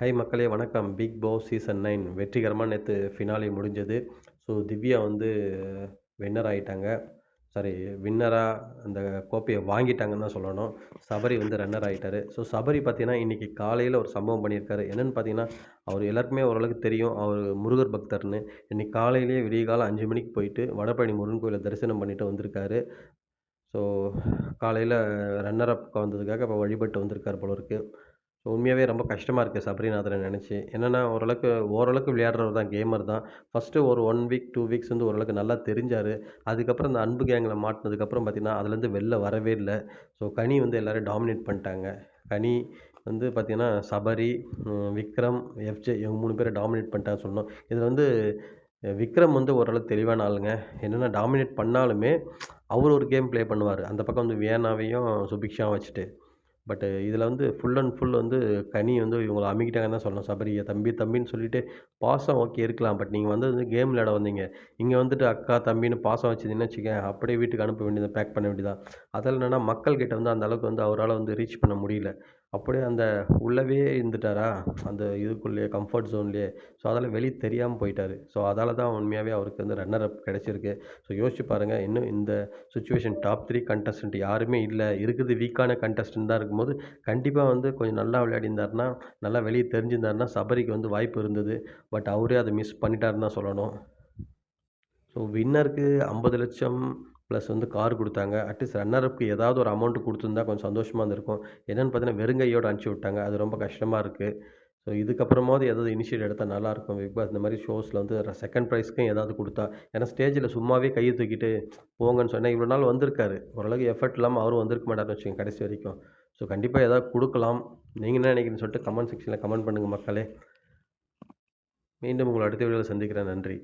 High மக்களே வணக்கம். Big Boss season nine வெற்றிகரமாக நேற்று ஃபினாலே முடிஞ்சது. ஸோ திவ்யா வந்து வின்னர் ஆகிட்டாங்க சாரி வின்னராக அந்த கோப்பையை வாங்கிட்டாங்கன்னு தான் சொல்லணும். சபரி வந்து ரன்னர் ஆகிட்டார் ஸோ சபரி பார்த்தீங்கன்னா இன்றைக்கி காலையில் ஒரு சம்பவம் பண்ணியிருக்காரு. என்னென்னு பார்த்தீங்கன்னா அவர் எல்லாருக்குமே ஓரளவுக்கு தெரியும். அவர் முருகர் பக்தர்னு. இன்றைக்கி காலையிலேயே விடிய காலம் அஞ்சு மணிக்கு போயிட்டு வடபழனி முருகன் கோயிலை தரிசனம் பண்ணிட்டு வந்திருக்காரு. ஸோ காலையில் ரன்னர் அப் வந்ததுக்காக இப்போ வழிபட்டு வந்திருக்கார் போல இருக்குது உண்மையாகவே ரொம்ப கஷ்டமாக இருக்குது சபரிநாதனை நினச்சி. என்னென்னா ஓரளவுக்கு ஓரளவுக்கு விளையாடுறவர் தான் கேமர் தான். ஃபஸ்ட்டு ஒரு ஒன் வீக் டூ வீக்ஸ் வந்து ஓரளவுக்கு நல்லா தெரிஞ்சார். அதுக்கப்புறம் இந்த அன்பு கேங்கில் மாட்டினதுக்கப்புறம் பார்த்திங்கன்னா அதுலேருந்து வெளில வரவே இல்லை. ஸோ கனி வந்து எல்லோரும் டாமினேட் பண்ணிட்டாங்க. கனி வந்து பார்த்திங்கன்னா சபரி விக்ரம் எஃப்ஜே இவங்க மூணு பேரை டாமினேட் பண்ணிட்டாங்க சொல்லணும். இதில் வந்து விக்ரம் வந்து ஓரளவுக்கு தெளிவான ஆளுங்க. என்னென்னா டாமினேட் பண்ணாலுமே அவர் ஒரு கேம் ப்ளே பண்ணுவார். அந்த பக்கம் வந்து வியனாவையும் சுபிக்ஷாவும் வச்சுட்டு. பட்டு இதில் வந்து ஃபுல் அண்ட் ஃபுல் வந்து கனி வந்து இவங்களை அமுக்கிட்டாங்கன்னு தான் சொல்லணும். சபரியை தம்பி தம்பின்னு சொல்லிட்டு பாசம் ஓகே இருக்கலாம். பட் நீங்கள் வந்து கேம் விளையாட வந்தீங்க. இங்கே வந்துட்டு அக்கா தம்பின்னு பாசம் வச்சுருந்தீங்கன்னு வச்சுக்கேன் அப்படியே வீட்டுக்கு அனுப்ப வேண்டியது பேக் பண்ண வேண்டியதான் அதில் என்னென்னா மக்கள்கிட்ட வந்து அந்த அளவுக்கு வந்து அவரால் வந்து ரீச் பண்ண முடியல. அப்படியே அந்த உள்ளவே இருந்துட்டாரா? அந்த இதுக்குள்ளேயே கம்ஃபர்ட் ஜோன்லேயே ஸோ அதால் வெளியே தெரியாமல் போயிட்டார். ஸோ அதால் தான் உண்மையாகவே அவருக்கு வந்து ரன்னர் அப் கிடச்சிருக்கு. ஸோ யோசிச்சு பாருங்கள் இன்னும் இந்த சுச்சுவேஷன் டாப் த்ரீ கண்டஸ்டன்ட் யாருமே இல்லை. இருக்குது வீக்கான கண்டஸ்டன்ட் தான் இருக்கும்போது கண்டிப்பாக வந்து கொஞ்சம் நல்லா விளையாடிருந்தாருன்னா நல்லா வெளியே தெரிஞ்சிருந்தாருன்னா சபரிக்கு வந்து வாய்ப்பு இருந்தது. பட் அவரே அதை மிஸ் பண்ணிட்டாருன்னு தான் சொல்லணும். ஸோ வின்னருக்கு ஐம்பது லட்சம் ப்ளஸ் வந்து கார் கொடுத்தாங்க. அட்லீஸ்ட் ரன்னருக்கு ஏதாவது ஒரு அமௌண்ட் கொடுத்துருந்தா கொஞ்சம் சந்தோஷமாக இருந்திருக்கும். என்னென்னு பார்த்தீங்கன்னா வெறுங்கையோடு அனுப்பிச்சி விட்டாங்க. அது ரொம்ப கஷ்டமாக இருக்குது ஸோ இதுக்கப்புறமாவது ஏதாவது இனிஷியேட் எடுத்தால் நல்லாயிருக்கும் பிக் பாஸ் இந்த மாதிரி ஷோஸில் வந்து செகண்ட் ப்ரைஸ்க்கும் ஏதாவது கொடுத்தா. ஏன்னா ஸ்டேஜில் சும்மாவே கையை தூக்கிட்டு போங்கன்னு சொன்னால் இவ்வளோ நாள் வந்திருக்காரு. ஓரளவுக்கு எஃபர்ட் இல்லாமல் அவரும் வந்திருக்க மாட்டார்னு வச்சுக்கோங்க கடைசி வரைக்கும். ஸோ கண்டிப்பாக ஏதாவது கொடுக்கலாம். நீங்கள் என்ன நினைக்கிறீங்கன்னு சொல்லிட்டு கமெண்ட் செக்ஷனில் கமெண்ட் பண்ணுங்கள் மக்களே. மீண்டும் உங்களை அடுத்த வீடியோவில் சந்திக்கிறேன். நன்றி.